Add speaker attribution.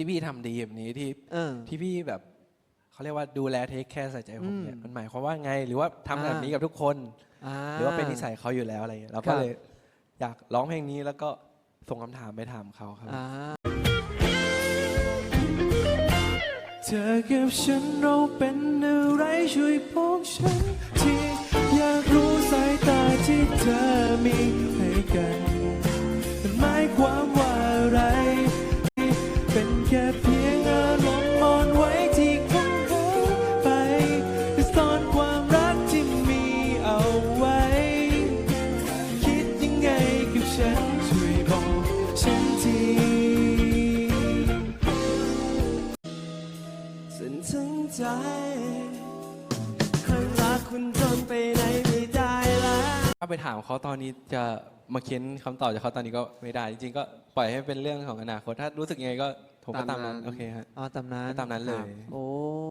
Speaker 1: ที่พี่ทำดีแบบนี้ที่
Speaker 2: เออ
Speaker 1: ที่พี่แบบเขาเรียกว่าดูแลเทคแคร์ใส่ใจผมเนี่ย
Speaker 2: อืม
Speaker 1: มันหมายความว่าไง หรือว่าทำแบบ
Speaker 2: อ่า
Speaker 1: นี้กับทุกคน
Speaker 2: อ่า
Speaker 1: หรือว่าเป็นนิสัยเขาอยู่แล้วอะไรอย่างเงี้ยเรา
Speaker 2: ครั
Speaker 1: ก็
Speaker 2: บ
Speaker 1: เลยอยากร้องเพลงนี้แล้วก็ส่งคำถามไปถามเขาครับ
Speaker 2: อ่า
Speaker 1: เธอกับฉันเราเป็นอะไรช่วยบอกฉันทีอยากรู้สายตาที่เธอมีให้กันมันหมายความว่าอะไร เป็นแค่เพียงอารมณ์อ่อนไหวที่คุ้นเคยไปแต่ซ่อนความรักที่มีเอาไว้ คิดยังไงกับฉันช่วยบอกฉันที
Speaker 2: สุดถึงใจข้งรักคุณจนไปไหนไม่ได้แล้ว
Speaker 1: ถ้าไปถามเขาตอนนี้จะ มาเค้นคำตอบจากเขาตอนนี้ก็ไม่ได้ จริงๆก็ปล่อยให้เป็นเรื่องของอนาคต ถ้ารู้สึกยังไงก็ผมก็ตามนั้น โอเคฮะ
Speaker 2: อ๋อตามนั้น
Speaker 1: ตามนั้นเลย
Speaker 2: โอ้